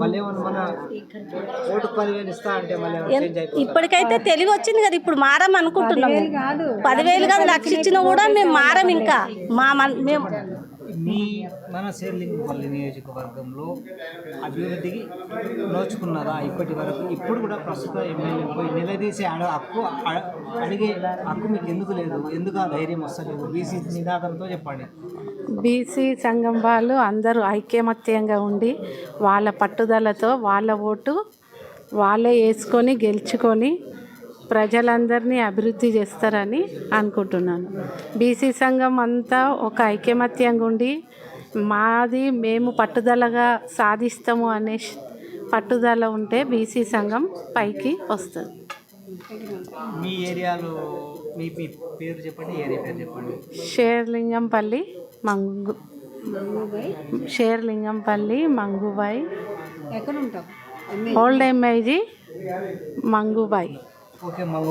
మళ్ళీ ఏమన్నా మన ఓటు పదివేలు ఇస్తా అంటే మళ్ళీ ఏమన్నా చేంజ్ అయిపోతుంది ఇప్పటికైతే తెలివి వచ్చింది కదా ఇప్పుడు మారం అనుకుంటున్నాము పదివేలు కాదు. లక్ష ఇచ్చినా కూడా మేము మారం ఇంకా. మా మన- మేము మీ మన శేర్లింగపల్లి నియోజకవర్గంలో అభివృద్ధికి నోచుకున్నదా ఇప్పటి వరకు? ఇప్పుడు కూడా ప్రస్తుత ఎమ్మెల్యే పోయి నిలదీసే అడ హక్కు అడిగే హక్కు మీకు ఎందుకు లేదు? ఎందుకు ఆ ధైర్యం వస్తలేదు? బీసీ నినాదంతో చెప్పండి. బీసీ సంఘం వాళ్ళు అందరూ ఐక్యమత్యంగా ఉండి వాళ్ళ పట్టుదలతో వాళ్ళ ఓటు వాళ్ళే వేసుకొని గెలుచుకొని ప్రజలందరినీ అభివృద్ధి చేస్తారని అనుకుంటున్నాను. బీసీ సంఘం అంతా ఒక ఐక్యమత్యంగా ఉండి మాది మేము పట్టుదలగా సాధిస్తాము అనే పట్టుదల ఉంటే బీసీ సంఘం పైకి వస్తుంది. మీ ఏరియాలో మీ మీ పేరు చెప్పండి ఏరియా పేరు చెప్పండి. షేర్లింగంపల్లి మంగు షేర్లింగంపల్లి మంగుబాయ్. ఎక్కడ ఉంటావు old MIG Mangubai. Okay Mangu